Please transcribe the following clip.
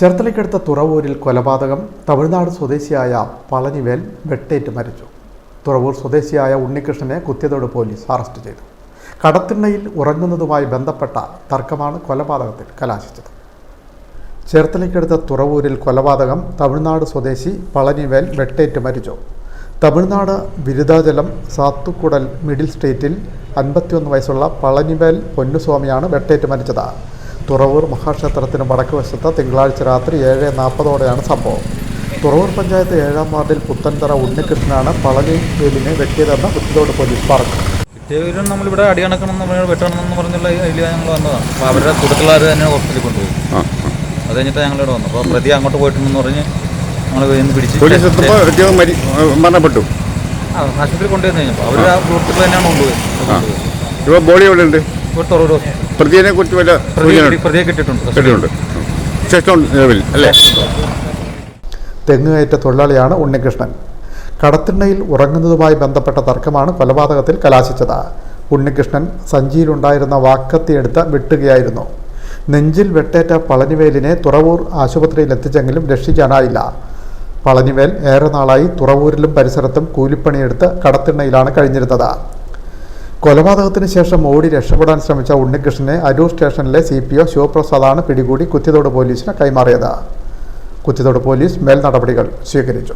ചേർത്തലയ്ക്കടുത്ത തുറവൂരിൽ കൊലപാതകം തമിഴ്നാട് സ്വദേശിയായ പളനിവേൽ വെട്ടേറ്റ് മരിച്ചു. തുറവൂർ സ്വദേശിയായ ഉണ്ണികൃഷ്ണനെ കുത്തിയതോട് പോലീസ് അറസ്റ്റ് ചെയ്തു. കടത്തിണ്ണയിൽ ഉറങ്ങുന്നതുമായി ബന്ധപ്പെട്ട തർക്കമാണ് കൊലപാതകത്തിൽ കലാശിച്ചത്. ചേർത്തലയ്ക്കടുത്ത തുറവൂരിൽ കൊലപാതകം തമിഴ്നാട് സ്വദേശി പളനിവേൽ വെട്ടേറ്റ് മരിച്ചു. തമിഴ്നാട് ബിരുദാചലം സാത്തുക്കുടൽ മിഡിൽ സ്ട്രീറ്റിൽ അൻപത്തിയൊന്ന് വയസ്സുള്ള പളനിവേൽ പൊന്നുസ്വാമിയാണ് വെട്ടേറ്റ് മരിച്ചത്. തുറവൂർ മഹാക്ഷേത്രത്തിന് വടക്ക് വശത്ത് തിങ്കളാഴ്ച രാത്രി ഏഴ് നാൽപ്പതോടെയാണ് സംഭവം. തുറവൂർ പഞ്ചായത്ത് ഏഴാം വാർഡിൽ പുത്തൻതറ ഉണ്ണികൃഷ്ണനാണ് പളനിവേലിനെ വെട്ടിയതെന്ന് കുത്തിലോട് പോലീസ് പറഞ്ഞു. കിട്ടിയവരും നമ്മളിവിടെ അടി കണക്കണം എന്ന് പറഞ്ഞാൽ വെട്ടണം എന്ന് പറഞ്ഞുള്ള ഇതിൽ ഞങ്ങൾ വന്നതാണ്. അപ്പോൾ അവരുടെ കൂട്ടത്തിലുള്ളവർ തന്നെ ഹോസ്പിറ്റലിൽ കൊണ്ടുപോയി. അത് കഴിഞ്ഞിട്ട് ഞങ്ങളിവിടെ വന്നു. അപ്പോൾ പ്രതി അങ്ങോട്ട് പോയിട്ടുണ്ടെന്ന് പറഞ്ഞ് ഞങ്ങൾ ഇന്ന് പിടിച്ച് മരണപ്പെട്ടു. ആ, ആശുപത്രിയിൽ കൊണ്ടുവന്നു കഴിഞ്ഞപ്പോൾ അവർ ആ കൂട്ടത്തിൽ തന്നെയാണ് കൊണ്ടുപോയത്. ഇപ്പോൾ ബോഡി എവിടെ ഉണ്ട് പ്രതിയെ കുറിച്ച് വല്ല പ്രതിയെ സൂചന കിട്ടി- പ്രതിയെ കിട്ടിയിട്ടുണ്ട്. ശേഷം നിലവിൽ അല്ലേ? തെങ്ങുകയറ്റ തൊഴിലാളിയാണ് ഉണ്ണികൃഷ്ണൻ. കടത്തിണ്ണയിൽ ഉറങ്ങുന്നതുമായി ബന്ധപ്പെട്ട തർക്കമാണ് കൊലപാതകത്തിൽ കലാശിച്ചത്. ഉണ്ണികൃഷ്ണൻ സഞ്ചിയിലുണ്ടായിരുന്ന വാക്കത്തിയെടുത്ത് വെട്ടുകയായിരുന്നു. നെഞ്ചിൽ വെട്ടേറ്റ പളനിവേലിനെ തുറവൂർ ആശുപത്രിയിൽ എത്തിച്ചെങ്കിലും രക്ഷിക്കാനായില്ല. പളനിവേൽ ഏറെ നാളായി തുറവൂരിലും പരിസരത്തും കൂലിപ്പണിയെടുത്ത് കടത്തിണ്ണയിലാണ് കഴിഞ്ഞിരുന്നത്. കൊലപാതകത്തിന് ശേഷം ഓടി രക്ഷപ്പെടാൻ ശ്രമിച്ച ഉണ്ണികൃഷ്ണനെ അരൂർ സ്റ്റേഷനിലെ സി പി ഒ ശിവപ്രസാദാണ് പിടികൂടി കുത്തിയതോട് പോലീസിന് കൈമാറിയത്. കുത്തിയതോട് പോലീസ് മേൽ നടപടികൾ സ്വീകരിച്ചു.